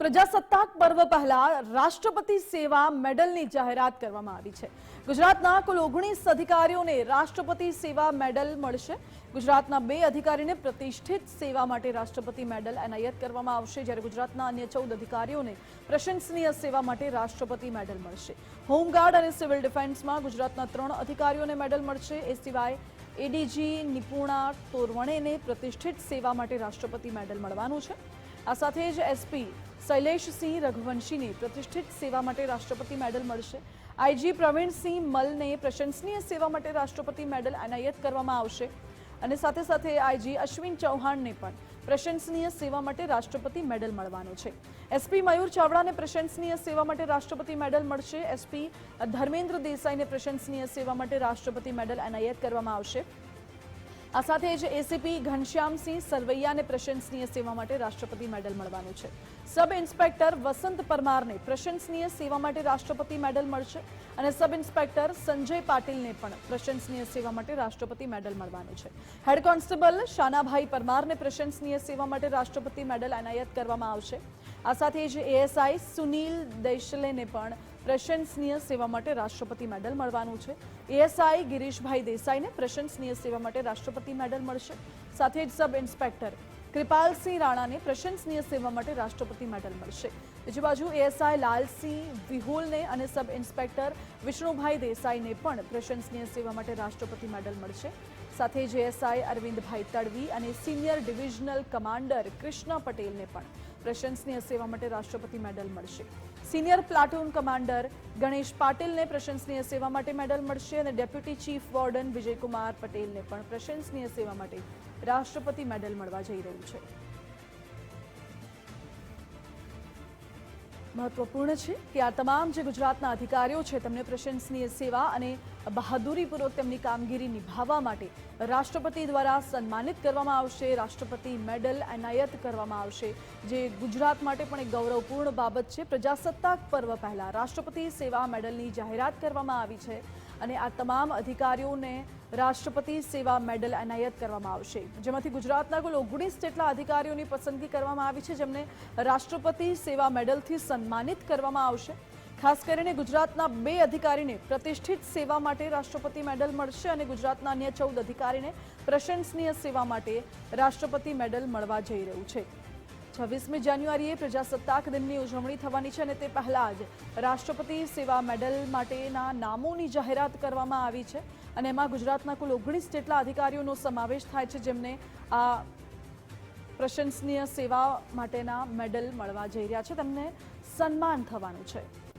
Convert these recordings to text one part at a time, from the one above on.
પ્રજાસત્તાક પર્વ પહેલા રાષ્ટ્રપતિ સેવા મેડલની જાહેરાત કરવામાં આવી છે. ગુજરાતના કુલ ઓગણીસ અધિકારીઓને રાષ્ટ્રપતિ સેવા મેડલ મળશે. ગુજરાતના બે અધિકારીને પ્રતિષ્ઠિત સેવા માટે રાષ્ટ્રપતિ મેડલ એનાયત કરવામાં આવશે. જ્યારે ગુજરાતના અન્ય ચૌદ અધિકારીઓને પ્રશંસનીય સેવા માટે રાષ્ટ્રપતિ મેડલ મળશે. હોમગાર્ડ અને સિવિલ ડિફેન્સમાં ગુજરાતના ત્રણ અધિકારીઓને મેડલ મળશે. એ સિવાય એડીજી નિપુણા, તોરવણેને પ્રતિષ્ઠિત સેવા માટે રાષ્ટ્રપતિ મેડલ મળવાનું છે. આ સાથે જ એસપી શૈલેષસિંહ રઘુવંશીને પ્રતિષ્ઠિત સેવા માટે રાષ્ટ્રપતિ મેડલ મળશે. આઈજી પ્રવીણસિંહ મલને પ્રશંસનીય સેવા માટે રાષ્ટ્રપતિ મેડલ એનાયત કરવામાં આવશે. અને સાથે સાથે આઈજી અશ્વિન ચૌહાણને પણ પ્રશંસનીય સેવા માટે રાષ્ટ્રપતિ મેડલ મળવાનો છે. એસપી મયુર ચાવડાને પ્રશંસનીય સેવા માટે રાષ્ટ્રપતિ મેડલ મળશે. એસપી ધર્મેન્દ્ર દેસાઈને પ્રશંસનીય સેવા માટે રાષ્ટ્રપતિ મેડલ એનાયત કરવામાં આવશે. આ સાથે જ એસીપી ઘનશ્યામસિંહ સરવૈયાને પ્રશંસનીય સેવા માટે રાષ્ટ્રપતિ મેડલ મળવાનું છે. સબ ઇન્સ્પેક્ટર વસંત પરમારને પ્રશંસનીય સેવા માટે રાષ્ટ્રપતિ મેડલ મળશે અને સબ ઇન્સ્પેક્ટર સંજય પાટીલને પણ પ્રશંસનીય સેવા માટે રાષ્ટ્રપતિ મેડલ મળવાનું છે. હેડ કોન્સ્ટેબલ શાનાભાઈ પરમારને પ્રશંસનીય સેવા માટે રાષ્ટ્રપતિ મેડલ એનાયત કરવામાં આવશે. આ સાથે જ એએસઆઈ સુનિલ દૈશલેને પણ પ્રશંસનીય સેવા માટે રાષ્ટ્રપતિ મેડલ મળવાનું છે. એએસઆઈ ગિરીશભાઈ દેસાઈને પ્રશંસનીય સેવા માટે રાષ્ટ્રપતિ મેડલ મળશે. સાથે જ સબ ઇન્સ્પેક્ટર કૃપાલસિંહ રાણાને પ્રશંસનીય સેવા માટે રાષ્ટ્રપતિ મેડલ મળશે. બીજી બાજુ એએસઆઈ લાલસિંહ વિહોલને અને સબ ઇન્સ્પેક્ટર વિષ્ણુભાઈ દેસાઈને પણ પ્રશંસનીય સેવા માટે રાષ્ટ્રપતિ મેડલ મળશે. સાથે જ એએસઆઈ અરવિંદભાઈ તડવી અને સિનિયર ડિવિઝનલ કમાન્ડર કૃષ્ણ પટેલને પણ પ્રશંસનીય સેવા માટે રાષ્ટ્રપતિ મેડલ મળશે. સિનિયર પ્લાટૂન કમાન્ડર ગણેશ પાટીલને પ્રશંસનીય સેવા માટે મેડલ મળશે અને ડેપ્યુટી ચીફ વોર્ડન વિજયકુમાર પટેલને પણ પ્રશંસનીય સેવા માટે રાષ્ટ્રપતિ મેડલ મળવા જઈ રહ્યું છે. મહત્વપૂર્ણ છે કે આ તમામ જે ગુજરાતના અધિકારીઓ છે, તેમને પ્રશંસનીય સેવા અને બહાદુરીપૂર્વક તેમની કામગીરી નિભાવવા માટે રાષ્ટ્રપતિ દ્વારા સન્માનિત કરવામાં આવશે, રાષ્ટ્રપતિ મેડલ એનાયત કરવામાં આવશે. જે ગુજરાત માટે પણ એક ગૌરવપૂર્ણ બાબત છે. પ્રજાસત્તાક પર્વ પહેલા રાષ્ટ્રપતિ સેવા મેડલની જાહેરાત કરવામાં આવી છે. અને આ તમામ અધિકારીઓને રાષ્ટ્રપતિ સેવા મેડલ એનાયત કરવામાં આવશે. જેમાંથી ગુજરાતના કુલ ઓગણીસ જેટલા અધિકારીઓની પસંદગી કરવામાં આવી છે, જેમને રાષ્ટ્રપતિ સેવા મેડલથી સન્માનિત કરવામાં આવશે. ખાસ કરીને ગુજરાતના બે અધિકારીને પ્રતિષ્ઠિત સેવા માટે રાષ્ટ્રપતિ મેડલ મળશે અને ગુજરાતના અન્ય ચૌદ અધિકારીને પ્રશંસનીય સેવા માટે રાષ્ટ્રપતિ મેડલ મળવા જઈ રહ્યું છે. છવ્વીસમી જાન્યુઆરીએ પ્રજાસત્તાક દિનની ઉજવણી થવાની છે અને તે પહેલાં જ રાષ્ટ્રપતિ સેવા મેડલ માટેના નામોની જાહેરાત કરવામાં આવી છે અને એમાં ગુજરાતના કુલ ઓગણીસ જેટલા અધિકારીઓનો સમાવેશ થાય છે જેમને આ પ્રશંસનીય સેવા માટેના મેડલ મળવા જઈ રહ્યા છે. તેમને સન્માન થવાનું છે.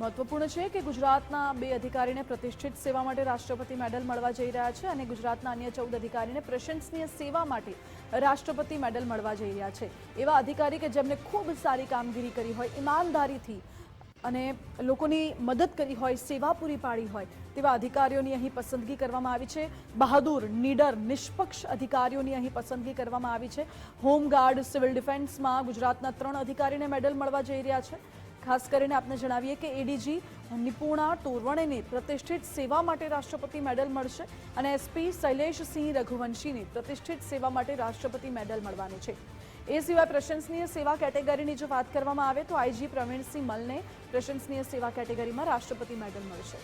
મહત્વપૂર્ણ છે કે ગુજરાતના બે અધિકારીને પ્રતિષ્ઠિત સેવા માટે રાષ્ટ્રપતિ મેડલ મળવા જઈ રહ્યા છે અને ગુજરાતના અન્ય ચૌદ અધિકારીને પ્રશંસનીય સેવા માટે રાષ્ટ્રપતિ મેડલ મળવા જઈ રહ્યા છે. એવા અધિકારી કે જેમને ખૂબ સારી કામગીરી કરી હોય, ઈમાનદારીથી અને લોકોની મદદ કરી હોય, સેવા પૂરી પાડી હોય, તેવા અધિકારીઓની અહીં પસંદગી કરવામાં આવી છે. બહાદુર, નીડર, નિષ્પક્ષ અધિકારીઓની અહીં પસંદગી કરવામાં આવી છે. હોમગાર્ડ, સિવિલ ડિફેન્સમાં ગુજરાતના ત્રણ અધિકારીને મેડલ મળવા જઈ રહ્યા છે. ખાસ કરીને આપને જણાવીએ કે એડીજી નિપુણા ટોરવણેને પ્રતિષ્ઠિત સેવા માટે રાષ્ટ્રપતિ મેડલ મળશે અને એસપી શૈલેષસિંહ રઘુવંશીને પ્રતિષ્ઠિત સેવા માટે રાષ્ટ્રપતિ મેડલ મળવાનું છે. એ સિવાય પ્રશંસનીય સેવા કેટેગરીની જો વાત કરવામાં આવે તો આઈજી પ્રવીણસિંહ મલને પ્રશંસનીય સેવા કેટેગરીમાં રાષ્ટ્રપતિ મેડલ મળશે.